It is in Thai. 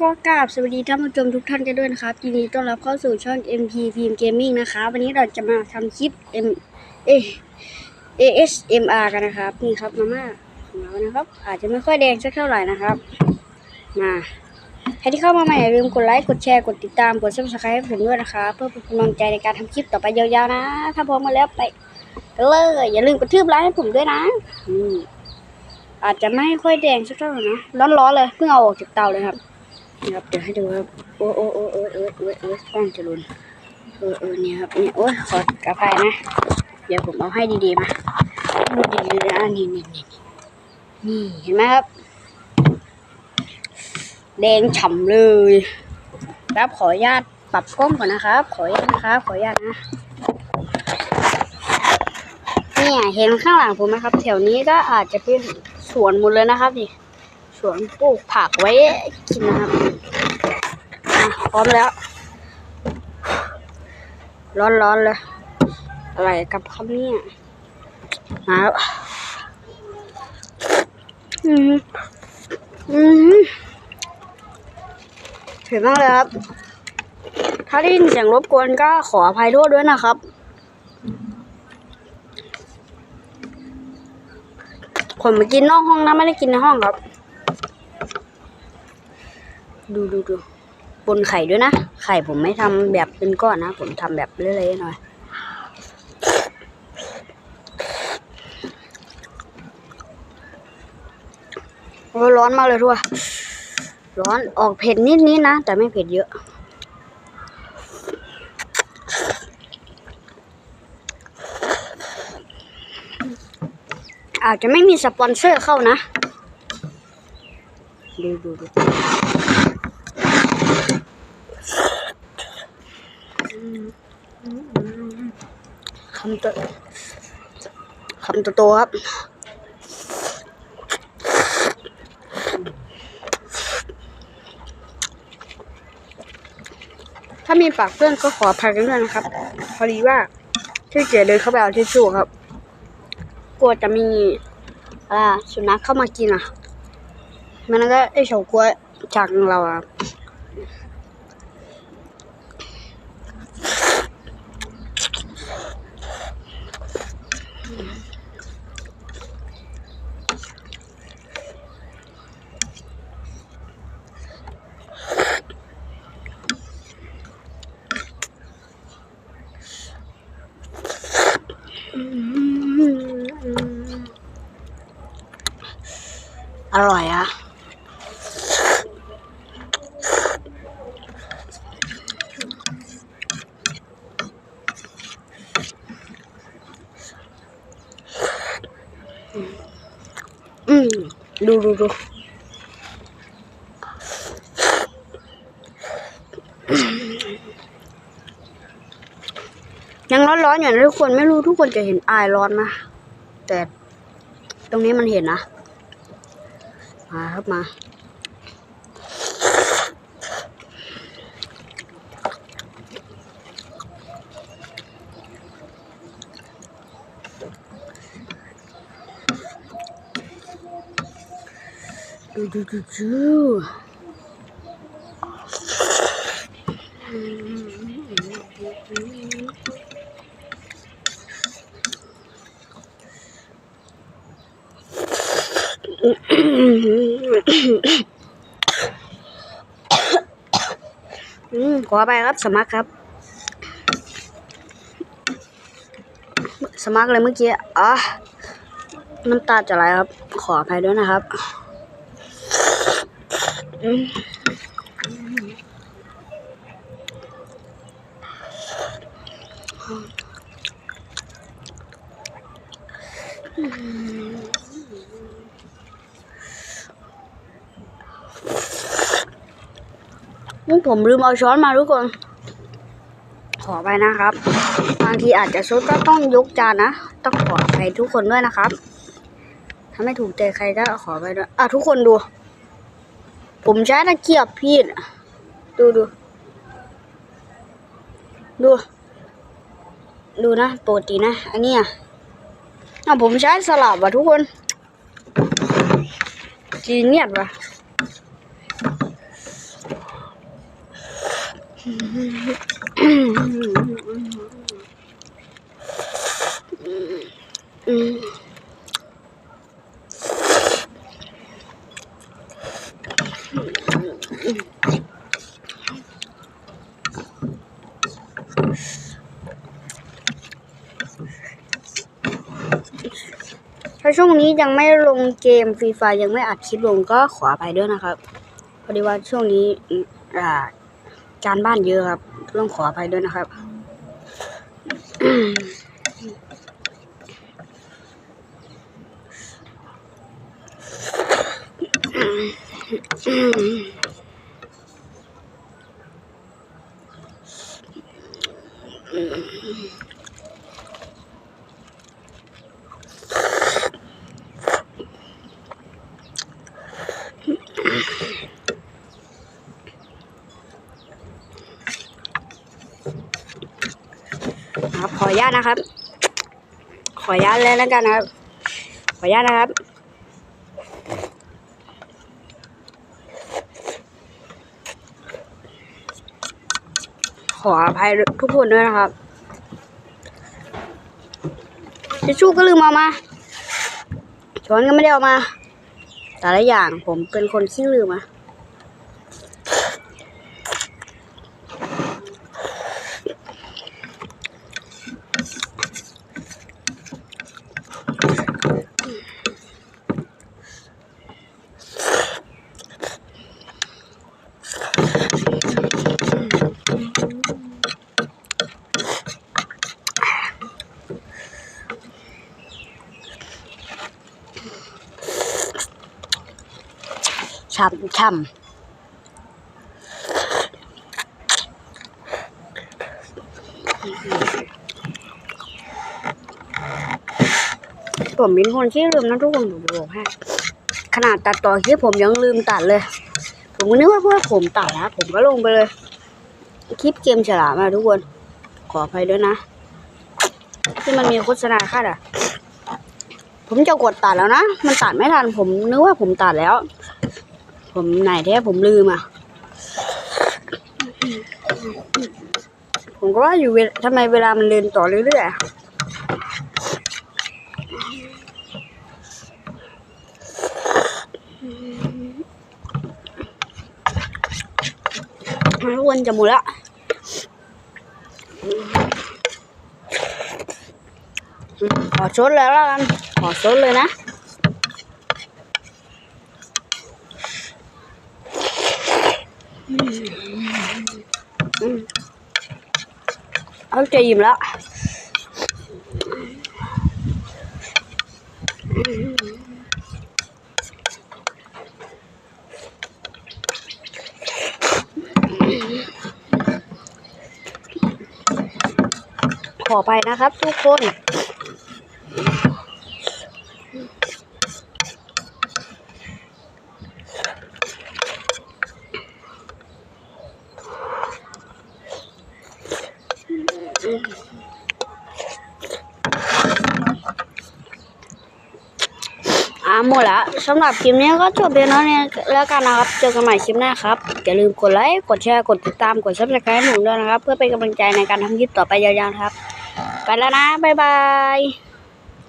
ก็กราบสวัสดีท่านผู้ชมทุกท่านกันด้วยนะครับยินดีต้อนรับเข้าสู่ช่อง MP Film Gaming นะครับวันนี้เราจะมาทำคลิป M เอ ASMR กันนะครับนี่ครับมาม่าของเรานะครับ อาจจะไม่ค่อยแดงสักเท่าไหร่นะครับ มาใครที่เข้ามาใหม่อย่าลืมกดไลค์กดแชร์กดติดตามกด subscribe ให้ผมด้วยนะครับเพื่อเป็นกำลังใจในการทำคลิปต่อไปยาวๆนะ ถ้าพร้อมมาแล้วไปเลยอย่าลืมกระทืบไลค์ให้ผมด้วยนะอืม อาจจะไม่ค่อยแดงสักเท่าไหร่นะร้อนๆเลยเพิ่งเอาออกจากเตาเลยครับนี่ครับเดี๋ยวให้ดูครับโอ้โอ้โอ้โอ้โอ้โอ้โอ้กล้องจะลุนเออเออเนี่ยครับเนี่ยโอ้ยขอกระพายนะ เดี๋ยวผมเอาให้ดีๆมาดูดีๆนะนี่นี่นี่นี่เห็นไหมครับ แดงฉ่ำเลยครับขออนุญาตปรับกล้องก่อนนะครับ ขออนุญาตนะครับ ขออนุญาตนะเนี่ยเห็นข้างหลังผมไหมครับ แถวนี้ก็อาจจะเป็น สวนหมดเลยนะครับนี่สวนปลูกผักไว้กินนะครับพร้อมแล้ว ร้อนๆเลยอะไรกับคำเนี่ยมาแล้วอืมอืมถึงมากเลยครับ ถ้าได้ยินเสียงรบกวนก็ขออภัยโทษด้วยนะครับ ผมมากินนอกห้องนะไม่ได้กินในห้องครับ ดูดูดูบนไข่ด้วยนะ ไข่ผมไม่ทำแบบเป็นก้อนนะ ผมทำแบบเละๆหน่อย ร้อนมากเลยทั่ว ร้อนออกเผ็ดนิดๆนะ แต่ไม่เผ็ดเยอะ อาจจะไม่มีสปอนเซอร์เข้านะ ดูดูดูคำโตคำโตครับถ้ามีปากเปื้อนก็ขออภัยกันด้วยนะครับ พอดีว่าที่เกียจเดินเข้าไปเอาทิชชู่ครับ กลัวจะมีอ่าสุนัขเข้ามากินอะ มันก็ไอเฉาก๊วยจากเราอะ ดูดูดูยังร้อนๆอย่างทุกคนไม่รู้ทุกคนจะเห็นอายร้อนนะแต่ตรงนี้มันเห็นนะ มาครับมา ดูดูดูดูขอไปครับสมัครครับ สมัครเลยเมื่อกี้อ๋อน้ำตาจะไหลครับ ขออภัยด้วยนะครับ ผมลืมเอาช้อนมาทุกคน ขอไปนะครับ บางทีอาจจะซุดก็ต้องยกจานนะ ต้องขออภัยทุกคนด้วยนะครับ ถ้าไม่ถูกใจใครก็ขอไปด้วย อะทุกคนดู ผมใช้ตะเกียบพี่นะดูดู ดู ดูนะปกตินะ อันเนี้อะอะผมใช้สลับว่ะทุกคนจีเนียดว่ะถ้าช่วงนี้ยังไม่ลงเกมฟรีไฟยังไม่อัดคลิปลงก็ขออภัยด้วยนะครับพอดีว่าช่วงนี้การบ้านเยอะครับต้องขออภัยด้วยนะครับครับขออนุญาตนะครับ ขออนุญาตเลยแล้วกันนะครับ ขออนุญาตนะครับ ขออภัยทุกคนด้วยนะครับทิชชู่ก็ลืมเอามา ช้อนก็ไม่ได้เอามา แต่ละอย่างผมเป็นคนขี้ลืมอะ ช่ำช่ำผมเป็นคนที่ลืมนะทุกคนผมบอกให้ขนาดตัดต่อคลิปผมยังลืมตัดเลย ผมนึกว่าเพื่อผมตัดแล้วผมก็ลงไปเลย คลิปเกมฉลามอะทุกคน ขออภัยด้วยนะ ที่มันมีโฆษณาค่าอะผมจะกดตัดแล้วนะ มันตัดไม่ทัน ผมนึกว่าผมตัดแล้ว ผมไหนแท้ผมลืมอะ ผมก็ว่าอยู่เวทำไมเวลามันเดินต่อเรื่อยๆทุกคนจะหมดละขอชดแล้วละกัน ขอชดเลยนะ เอาใจยิ้มแล้วขอไปนะครับทุกคน หมดละสำหรับคลิปนี้ก็จบเพียงเท่านี้แล้วกันนะครับ เจอกันใหม่คลิปหน้าครับ อย่าลืมกดไลค์ กดแชร์ กดติดตาม กดซับสไครต์ให้หนูด้วยนะครับ เพื่อเป็นกำลังใจในการทำคลิปต่อไปยาวๆครับ ไปแล้วนะ บ๊ายบาย